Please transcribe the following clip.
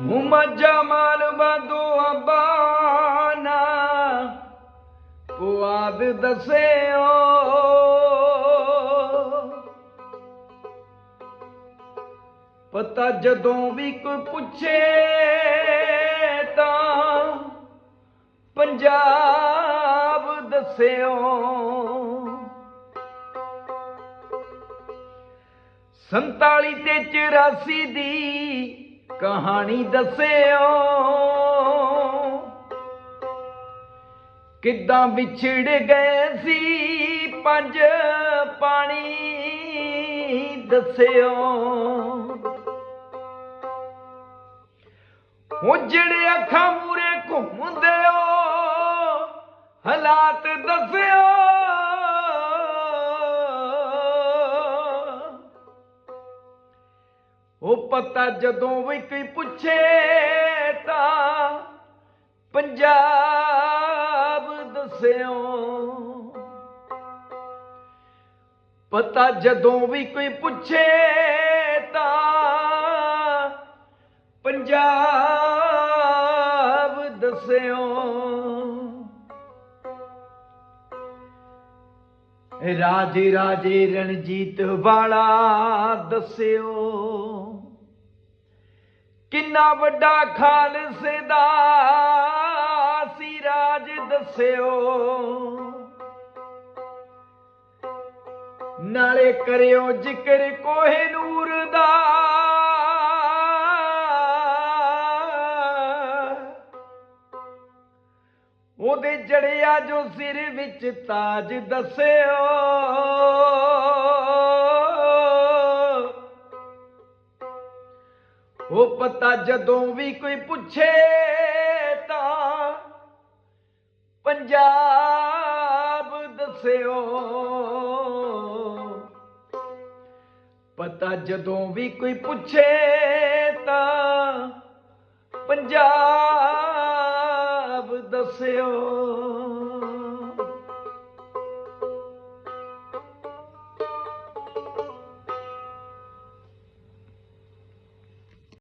ਮੱਝਾ ਮਾਲ ਬਾਦੋ ਅਬਾਨਾ। ਪੁਆਦ ਦਸਿਓ। ਪਤਾ ਜਦੋਂ ਵੀ ਕੋਈ ਪੁੱਛੇ ਤਾਂ ਪੰਜਾਬ ਦੱਸਿਓ। ਸੰਤਾਲੀ ਤੇ 84 ਦੀ ਕਹਾਣੀ ਦੱਸਿਓ। ਕਿੱਦਾਂ ਵਿਛੜ ਗਏ ਸੀ ਪੰਜ ਪਾਣੀ, ਦੱਸਿਓ। ਉਹ ਜਿਹੜੇ ਅੱਖਾਂ ਮੂਰੇ ਘੁੰਮਦੇ ਹੋ, ਹਾਲਾਤ ਦੱਸ ਉਹ ਪਤਾ ਜਦੋਂ ਵੀ ਕੋਈ ਪੁੱਛੇ ਤਾਂ ਪੰਜਾਬ ਦੱਸਿਓ। ਪਤਾ ਜਦੋਂ ਵੀ ਕੋਈ ਪੁੱਛੇ ਤਾਂ ਪੰਜਾਬ ਦੱਸਿਓ। ਰਾਜੇ ਰਾਜੇ ਰਣਜੀਤ ਵਾਲਾ ਦੱਸਿਓ, ਕਿੰਨਾ ਵੱਡਾ ਖਾਲਸੇ ਦਾ ਸੀ ਰਾਜ ਦੱਸਿਓ। ਨਾਲੇ ਕਰਿਓ ਜ਼ਿਕਰ ਕੋਹੇ ਨੂਰ ਦਾ ਉਹਦੇ ਜੜਿਆ ਜੋ ਸਿਰ ਵਿੱਚ ਤਾਜ ਦੱਸਿਓ। ਉਹ ਪਤਾ ਜਦੋਂ ਵੀ ਕੋਈ ਪੁੱਛੇ ਤਾਂ ਪੰਜਾਬ ਦੱਸਿਓ। ਪਤਾ ਜਦੋਂ ਵੀ ਕੋਈ ਪੁੱਛੇ ਤਾਂ ਪੰਜਾਬ Say oh.